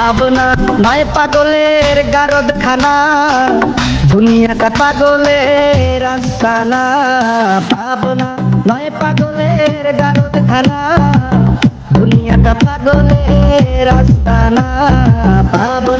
ভাবনা, নয় পাগলের গারদ খানা দুনিয়াটা পাগলের আস্তানা। ভাবনা, নয় পাগলের গারদ খানা দুনিয়াটা পাগলের আস্তানা। ভাবনা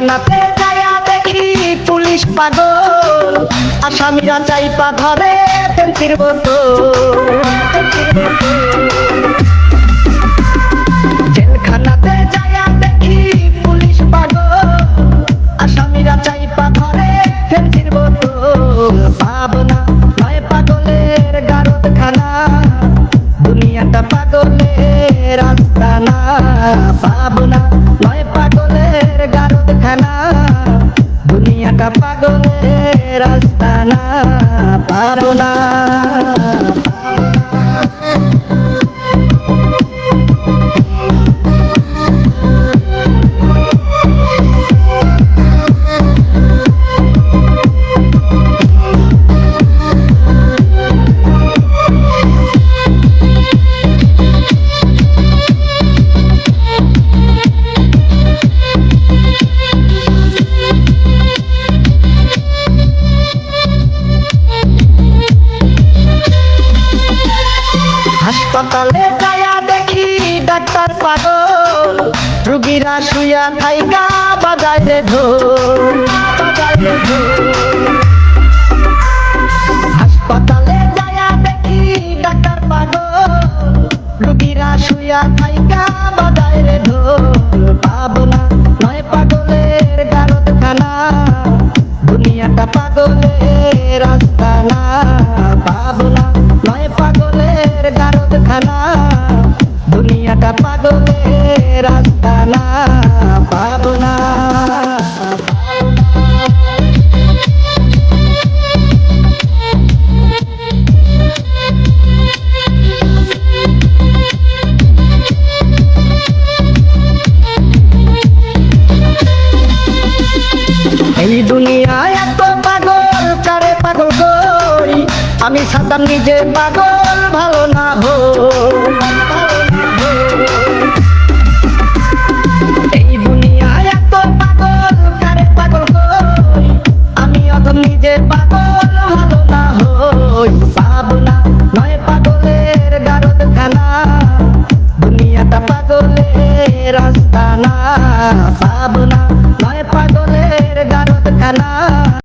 জেলখানাতে যায়া দেখি পুলিশ পাগল। আসামিরা চাইপা ধরে পেন্সির জেলখানাতে যায়া দেখি পুলিশ পাগল। আসামিরা চাইপা ধরে পেন্সির বোতল। ভাবনা নয় পাগলের গারদ খানা দুনিয়াটা পাগলের আস্তানা। ভাবনা খানা দুনিয়াটা পাগলের আস্তানা পাবনা হাসপাতালে যায়া দেখি ডাক্তার পাগল। রুগীরা শুয়া থাইকা বাজায় রে ঢোল। হাসপাতালে যায়া দেখি ডাক্তার পাগল। রুগীরা শুয়া থাইকা বাজায় রে ঢোল। দুনিয়াটা পাগলের আস্তানা পাবনা এই দুনিয়ায় এত পাগল, কারে পাগল কই? আমি সাদাম নিজে পাগল, ভালো না হো পাগলের সাবনা নয় পাগলের গানত খানা